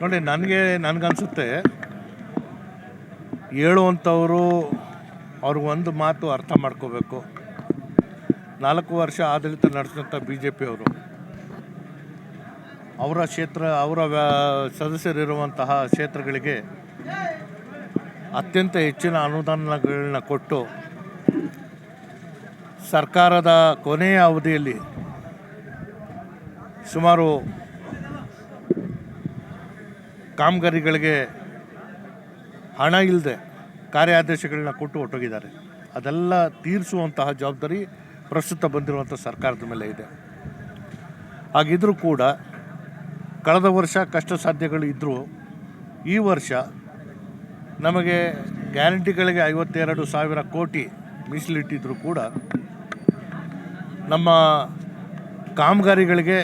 ನೋಡಿ, ನನಗೆ ನನಗನ್ಸುತ್ತೆ, ಹೇಳುವಂಥವರು ಅವ್ರಿಗೊಂದು ಮಾತು ಅರ್ಥ ಮಾಡ್ಕೋಬೇಕು. ನಾಲ್ಕು ವರ್ಷ ಆಡಳಿತ ನಡೆಸಿದಂಥ ಬಿ ಜೆ ಪಿಯವರು ಅವರ ಕ್ಷೇತ್ರ, ಅವರ ವ್ಯಾ- ಸದಸ್ಯರಿರುವಂತಹ ಕ್ಷೇತ್ರಗಳಿಗೆ ಅತ್ಯಂತ ಹೆಚ್ಚಿನ ಅನುದಾನಗಳನ್ನ ಕೊಟ್ಟು, ಸರ್ಕಾರದ ಕೊನೆಯ ಅವಧಿಯಲ್ಲಿ ಸುಮಾರು ಕಾಮಗಾರಿಗಳಿಗೆ ಹಣ ಇಲ್ಲದೆ ಕಾರ್ಯಾದೇಶಗಳನ್ನ ಕೊಟ್ಟು ಹೊಟ್ಟೋಗಿದ್ದಾರೆ ಅದೆಲ್ಲ ತೀರಿಸುವಂತಹ ಜವಾಬ್ದಾರಿ ಪ್ರಸ್ತುತ ಬಂದಿರುವಂಥ ಸರ್ಕಾರದ ಮೇಲೆ ಇದೆ. ಹಾಗಿದ್ರೂ ಕೂಡ ಕಳೆದ ವರ್ಷ ಕಷ್ಟ ಸಾಧ್ಯಗಳು ಇದ್ದರೂ ಈ ವರ್ಷ ನಮಗೆ ಗ್ಯಾರಂಟಿಗಳಿಗೆ ಐವತ್ತೆರಡು ಸಾವಿರ ಕೋಟಿ ಮೀಸಲಿಟ್ಟಿದ್ದರೂ ಕೂಡ ನಮ್ಮ ಕಾಮಗಾರಿಗಳಿಗೆ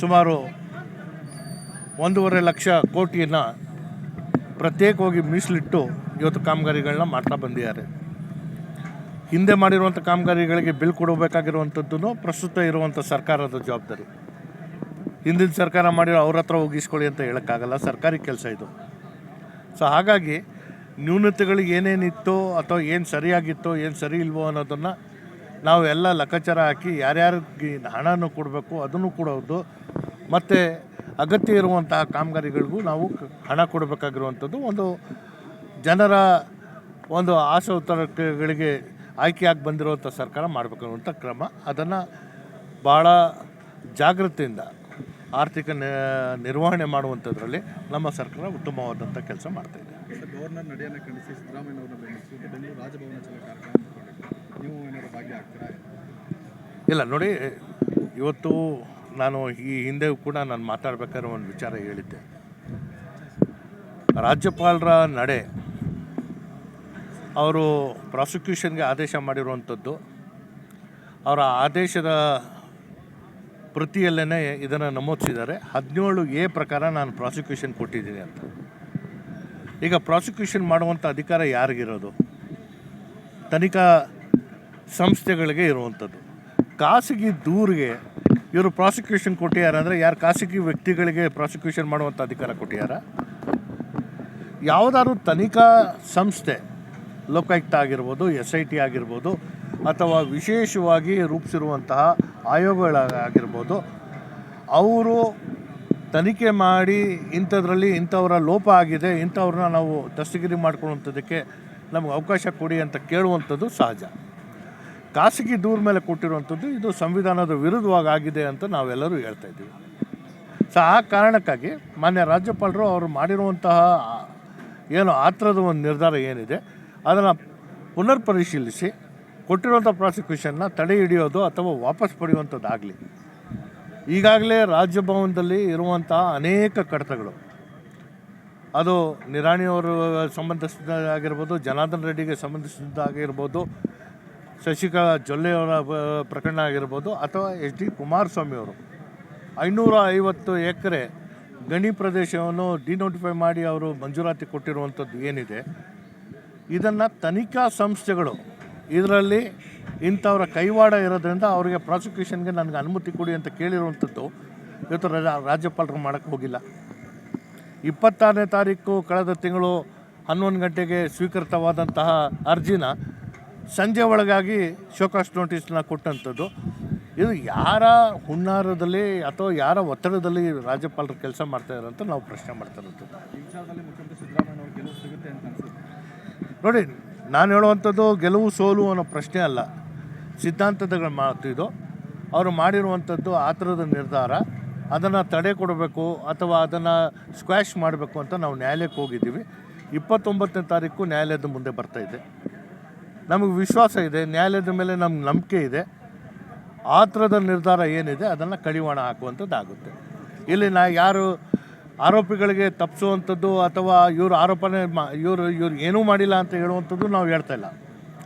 ಸುಮಾರು ಒಂದೂವರೆ ಲಕ್ಷ ಕೋಟಿಯನ್ನು ಪ್ರತ್ಯೇಕವಾಗಿ ಮೀಸಲಿಟ್ಟು ಇವತ್ತು ಕಾಮಗಾರಿಗಳನ್ನ ಮಾಡ್ತಾ ಬಂದಿದ್ದಾರೆ. ಹಿಂದೆ ಮಾಡಿರುವಂಥ ಕಾಮಗಾರಿಗಳಿಗೆ ಬಿಲ್ ಕೊಡಬೇಕಾಗಿರುವಂಥದ್ದು ಪ್ರಸ್ತುತ ಇರುವಂಥ ಸರ್ಕಾರದ ಜವಾಬ್ದಾರಿ. ಹಿಂದಿನ ಸರ್ಕಾರ ಮಾಡಿರೋ ಅವ್ರ ಹತ್ರ ಹೋಗಿಸ್ಕೊಳ್ಳಿ ಅಂತ ಹೇಳೋಕ್ಕಾಗಲ್ಲ, ಸರ್ಕಾರಿ ಕೆಲಸ ಇದು. ಸೊ ಹಾಗಾಗಿ ನ್ಯೂನತೆಗಳು ಏನೇನಿತ್ತು ಅಥವಾ ಏನು ಸರಿಯಾಗಿತ್ತು, ಏನು ಸರಿ ಇಲ್ವೋ ಅನ್ನೋದನ್ನು ನಾವು ಎಲ್ಲ ಲೆಕ್ಕಾಚಾರ ಹಾಕಿ ಯಾರ್ಯಾರಿಗೆ ಹಣನೂ ಕೊಡಬೇಕು ಅದನ್ನು ಕೊಡೋದು ಮತ್ತು ಅಗತ್ಯ ಇರುವಂತಹ ಕಾಮಗಾರಿಗಳಿಗೂ ನಾವು ಹಣ ಕೊಡಬೇಕಾಗಿರುವಂಥದ್ದು ಒಂದು ಜನರ ಒಂದು ಆಶೋತ್ತರಗಳಿಗೆ ಆಯ್ಕೆಯಾಗಿ ಬಂದಿರುವಂಥ ಸರ್ಕಾರ ಮಾಡಬೇಕಾಗಿರುವಂಥ ಕ್ರಮ. ಅದನ್ನು ಭಾಳ ಜಾಗೃತಿಯಿಂದ ಆರ್ಥಿಕ ನಿರ್ವಹಣೆ ಮಾಡುವಂಥದ್ರಲ್ಲಿ ನಮ್ಮ ಸರ್ಕಾರ ಉತ್ತಮವಾದಂಥ ಕೆಲಸ ಮಾಡ್ತಾ ಇದೆ. ಗವರ್ನರ್ ನಡೆಯನ್ನು ಖಂಡಿಸಿ ಸಿದ್ದರಾಮಯ್ಯ ಅವರನ್ನ ಬೆಂಬಲಿಸಿ ಬೆಂಗಳೂರು ರಾಜಭವನ ಚಲೋ ಕಾರ್ಯಕ್ರಮ ಹಮ್ಮಿಕೊಂಡಿದೆ ನೀವು ಏನಾದ್ರು ಭಾಗಿಯಾಗ್ತೀರಾ ಇಲ್ಲ ನೋಡಿ ಇವತ್ತು ನಾನು ಈ ಹಿಂದೆ ಕೂಡ ನಾನು ಮಾತಾಡ್ಬೇಕಾದ್ರೆ ಒಂದು ವಿಚಾರ ಹೇಳಿದ್ದೆ. ರಾಜ್ಯಪಾಲರ ನಡೆ, ಅವರು ಪ್ರಾಸಿಕ್ಯೂಷನ್ಗೆ ಆದೇಶ ಮಾಡಿರುವಂಥದ್ದು. ಅವರ ಆದೇಶದ ಪ್ರತಿಯಲ್ಲೇ ಇದನ್ನು ನಮೂದಿಸಿದ್ದಾರೆ. ಹದಿನೇಳು ಎ ಪ್ರಕಾರ ನಾನು ಪ್ರಾಸಿಕ್ಯೂಷನ್ ಕೊಟ್ಟಿದ್ದೀನಿ ಅಂತ. ಈಗ ಪ್ರಾಸಿಕ್ಯೂಷನ್ ಮಾಡುವಂಥ ಅಧಿಕಾರ ಯಾರಿಗಿರೋದು? ತನಿಖಾ ಸಂಸ್ಥೆಗಳಿಗೆ ಇರುವಂಥದ್ದು. ಖಾಸಗಿ ದೂರಿಗೆ ಇವರು ಪ್ರಾಸಿಕ್ಯೂಷನ್ ಕೊಟ್ಟಿದ್ದಾರೆ ಅಂದರೆ ಯಾರು ಖಾಸಗಿ ವ್ಯಕ್ತಿಗಳಿಗೆ ಪ್ರಾಸಿಕ್ಯೂಷನ್ ಮಾಡುವಂಥ ಅಧಿಕಾರ ಕೊಟ್ಟಿದ್ದಾರೆ. ಯಾವುದಾದ್ರು ತನಿಖಾ ಸಂಸ್ಥೆ, ಲೋಕಾಯುಕ್ತ ಆಗಿರ್ಬೋದು ಎಸ್ ಐ ಟಿ ಆಗಿರ್ಬೋದು, ಅಥವಾ ವಿಶೇಷವಾಗಿ ರೂಪಿಸಿರುವಂತಹ ಆಯೋಗಗಳಾಗಿರ್ಬೋದು, ಅವರು ತನಿಖೆ ಮಾಡಿ ಇಂಥದ್ರಲ್ಲಿ ಇಂಥವರ ಲೋಪ ಆಗಿದೆ, ಇಂಥವ್ರನ್ನ ನಾವು ದಸ್ತಗಿರಿ ಮಾಡ್ಕೊಳ್ಳುವಂಥದ್ದಕ್ಕೆ ನಮಗೆ ಅವಕಾಶ ಕೊಡಿ ಅಂತ ಕೇಳುವಂಥದ್ದು ಸಹಜ. ಖಾಸಗಿ ದೂರ ಮೇಲೆ ಕೊಟ್ಟಿರುವಂಥದ್ದು ಇದು ಸಂವಿಧಾನದ ವಿರುದ್ಧವಾಗಿ ಆಗಿದೆ ಅಂತ ನಾವೆಲ್ಲರೂ ಹೇಳ್ತಾ ಇದ್ದೀವಿ. ಸೊ, ಆ ಕಾರಣಕ್ಕಾಗಿ ಮಾನ್ಯ ರಾಜ್ಯಪಾಲರು ಅವರು ಮಾಡಿರುವಂತಹ ಏನು ಆತ್ರದ ಒಂದು ನಿರ್ಧಾರ ಏನಿದೆ, ಅದನ್ನು ಪುನರ್ ಪರಿಶೀಲಿಸಿ ಕೊಟ್ಟಿರುವಂಥ ಪ್ರಾಸಿಕ್ಯೂಷನ್ನ ತಡೆ ಹಿಡಿಯೋದು ಅಥವಾ ವಾಪಸ್ ಪಡೆಯುವಂಥದ್ದಾಗಲಿ. ಈಗಾಗಲೇ ರಾಜ್ಯಭವನದಲ್ಲಿ ಇರುವಂತಹ ಅನೇಕ ಕಡತಗಳು. ಅದು ನಿರಾಣಿಯವರು ಸಂಬಂಧಿಸಿದಾಗಿರ್ಬೋದು ಜನಾರ್ದನ್ ರೆಡ್ಡಿಗೆ ಸಂಬಂಧಿಸಿದ್ದಾಗಿರ್ಬೋದು ಶಶಿಕಲಾ ಜೊಲ್ಲೆಯವರ ಪ್ರಕರಣ ಆಗಿರ್ಬೋದು ಅಥವಾ ಎಚ್ ಡಿ ಕುಮಾರಸ್ವಾಮಿ ಅವರು. ಐನೂರ ಐವತ್ತು ಎಕರೆ ಗಣಿ ಪ್ರದೇಶವನ್ನು ಡಿನೋಟಿಫೈ ಮಾಡಿ ಅವರು ಮಂಜೂರಾತಿ ಕೊಟ್ಟಿರುವಂಥದ್ದು ಏನಿದೆ, ಇದನ್ನು ತನಿಖಾ ಸಂಸ್ಥೆಗಳು ಇದರಲ್ಲಿ ಇಂಥವರ ಕೈವಾಡ ಇರೋದ್ರಿಂದ ಅವರಿಗೆ ಪ್ರಾಸಿಕ್ಯೂಷನ್ಗೆ ನನಗೆ ಅನುಮತಿ ಕೊಡಿ ಅಂತ ಕೇಳಿರುವಂಥದ್ದು ಇವತ್ತು ರಾಜ್ಯಪಾಲರು ಮಾಡೋಕ್ಕೆ ಹೋಗಿಲ್ಲ. ಇಪ್ಪತ್ತಾರನೇ ತಾರೀಕು ಕಳೆದ ತಿಂಗಳು ಹನ್ನೊಂದು ಗಂಟೆಗೆ ಸ್ವೀಕೃತವಾದಂತಹ ಅರ್ಜಿನ ಸಂಜೆ ಒಳಗಾಗಿ ಶೋಕಾಸ್ ನೋಟಿಸ್ನ ಕೊಟ್ಟಂಥದ್ದು. ಇದು ಯಾರ ಹುನ್ನಾರದಲ್ಲಿ ಅಥವಾ ಯಾರ ಒತ್ತಡದಲ್ಲಿ ರಾಜ್ಯಪಾಲರು ಕೆಲಸ ಮಾಡ್ತಾ ಅಂತ ನಾವು ಪ್ರಶ್ನೆ ಮಾಡ್ತಾ ಇರೋದು. ನೋಡಿ, ನಾನು ಹೇಳುವಂಥದ್ದು ಗೆಲುವು ಸೋಲು ಅನ್ನೋ ಪ್ರಶ್ನೆ ಅಲ್ಲ. ಸಿದ್ಧಾಂತದ ಮಾತು ಇದು ಅವರು ಮಾಡಿರುವಂಥದ್ದು ಆ ಥರದ ನಿರ್ಧಾರ. ಅದನ್ನು ತಡೆ ಕೊಡಬೇಕು ಅಥವಾ ಅದನ್ನು ಸ್ಕ್ವಾಶ್ ಮಾಡಬೇಕು ಅಂತ ನಾವು ನ್ಯಾಯಾಲಯಕ್ಕೆ ಹೋಗಿದ್ದೀವಿ. ಇಪ್ಪತ್ತೊಂಬತ್ತನೇ ತಾರೀಕು ನ್ಯಾಯಾಲಯದ ಮುಂದೆ ಬರ್ತಾ ಇದೆ. ನಮಗೆ ವಿಶ್ವಾಸ ಇದೆ, ನ್ಯಾಯಾಲಯದ ಮೇಲೆ ನಮ್ಗೆ ನಂಬಿಕೆ ಇದೆ. ಆ ಥರದ ನಿರ್ಧಾರ ಏನಿದೆ, ಅದನ್ನು ಕಡಿವಾಣ ಹಾಕುವಂಥದ್ದಾಗುತ್ತೆ ಇಲ್ಲಿ ನಾ ಯಾರು ಆರೋಪಿಗಳಿಗೆ ತಪ್ಪಿಸುವಂಥದ್ದು ಅಥವಾ ಇವರು ಆರೋಪನೆ ಮಾ, ಇವರು, ಇವ್ರು ಏನೂ ಮಾಡಿಲ್ಲ ಅಂತ ಹೇಳುವಂಥದ್ದು ನಾವು ಹೇಳ್ತಾ ಇಲ್ಲ.